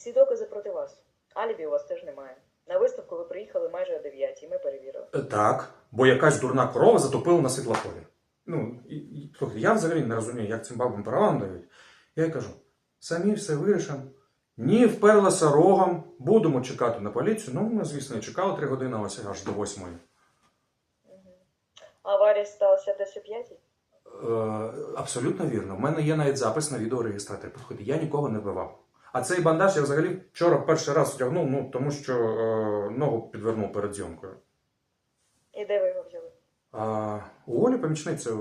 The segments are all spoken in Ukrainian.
Всі докази проти вас. Алібі у вас теж немає. На виставку ви приїхали майже о 9, і ми перевірили. Е, Так, бо якась дурна корова затопила на світлофорі. Ну, і, і, слухайте, я взагалі не розумію, як цим бабам права дають. Я їй кажу, самі все вирішимо. Ні, вперлася рогом, будемо чекати на поліцію. Ну, ми, звісно, і чекали три години, ось аж до восьмої. Аварія сталася десь о 5? Е, абсолютно вірно. В мене є навіть запис на відеореєстратор. Послухайте, я нікого не вбивав. А цей бандаж я взагалі вчора перший раз втягнув, ну, тому що е, ногу підвернув перед зйомкою. І де ви його взяли? А у Олі помічниця,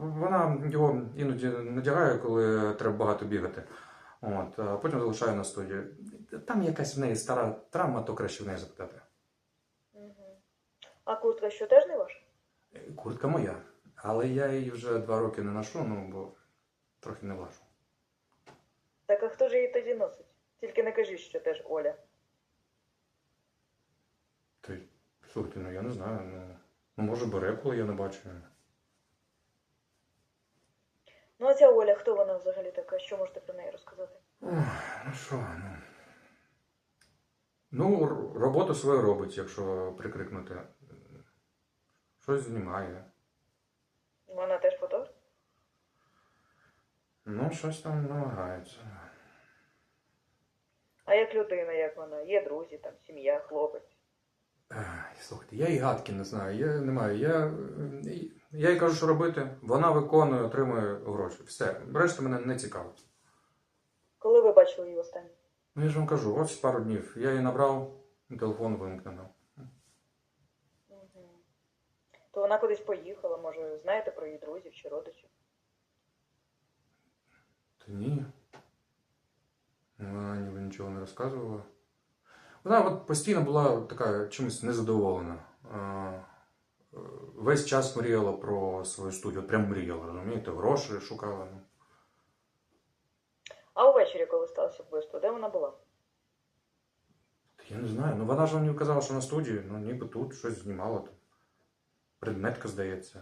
вона його іноді надягає, коли треба багато бігати. От, а потім залишає на студії. Там якась в неї стара травма, то краще в неї запитати. Угу. А куртка що теж не ваша? Куртка моя. Але я її вже два роки не ношу, ну бо трохи не влажу. Так а хто ж її тоді носить? Тільки не кажіть, що теж Оля. Ти, слухайте, ну я не знаю. Ну, ну може бере, коли я не бачу. Ну а ця Оля, хто вона взагалі така? Що можете про неї розказати? Ох, ну що, ну. Ну, роботу свою робить, якщо прикрикнути. Щось знімає. Вона теж фотограф? Ну, щось там намагається. Як людина, як вона? Є друзі, там, сім'я, хлопець. Слухайте, я і гадки не знаю. Я не маю. Я, я їй кажу, що робити. Вона виконує, отримує гроші. Все. Решта мене не цікавить. Коли ви бачили її останнє? Ну я ж вам кажу, ось пару днів. Я її набрав, телефон вимкнено. Угу. То вона кудись поїхала, може, знаєте про її друзів чи родичів? Та ні. Нічого не розказувала. Вона от постійно була така чимось незадоволена. Е, Весь час мріяла про свою студію. От прям мріяла, розумієте? Гроші шукала. Ну. А увечері, коли сталося вбивство, де вона була? Я не знаю. Ну вона ж мені казала, що на студії, ну ніби тут щось знімала. Там. Предметка, здається.